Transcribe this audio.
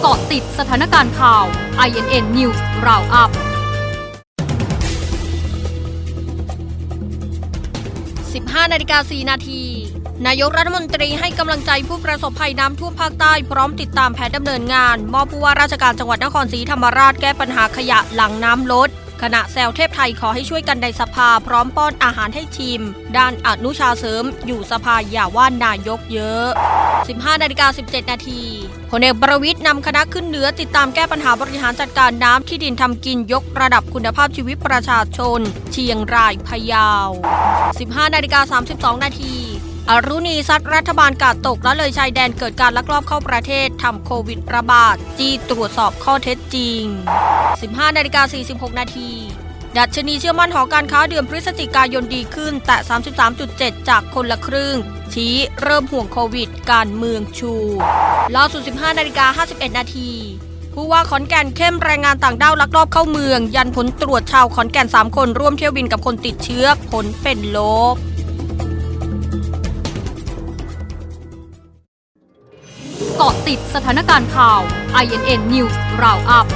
เกาะติดสถานการณ์ข่าว INN News Roundup 15นาฬิกา4นาทีนายกรัฐมนตรีให้กำลังใจผู้ประสบภัยน้ำท่วมภาคใต้พร้อมติดตามแผนดำเนินงาน มอบผู้ว่าราชการจังหวัดนครศรีธรรมราชแก้ปัญหาขยะหลังน้ำลดขณะแซวเทพไทยขอให้ช่วยกันในสภาพร้อมป้อนอาหารให้ชิมด้านอนุชาเสริม อยู่สภาอย่าว่านายกเยอะ 15นาฬิกา17 นาทีพลเอกประวิทย์นำคณะขึ้นเหนือติดตามแก้ปัญหาบริหารจัดการน้ำที่ดินทำกินยกระดับคุณภาพชีวิตประชาชน เชียงรายพะเยา 15นาฬิกา32 นาทีอรุณีซัดรัฐบาลกาดตกและเลยชายแดนเกิดการลักลอบเข้าประเทศทำโควิดระบาด จี้ตรวจสอบข้อเท็จจริง 15นาฬิกา46 นาที ดัชนีเชื่อมั่นหอการค้าเดือนพฤศจิกายนดีขึ้น แต่ 33.7 จากคนละครึ่ง ชี้เริ่มห่วงโควิด การเมืองชูล่าสุด 15นาฬิกา51 นาทีผู้ว่าขอนแก่นเข้มแรงงานต่างด้าวลักลอบเข้าเมือง ยันผลตรวจชาวขอนแก่น 3 คนร่วมเที่ยวบินกับคนติดเชื้อผลเป็นลบเกาะติดสถานการณ์ข่าว INN News Roundup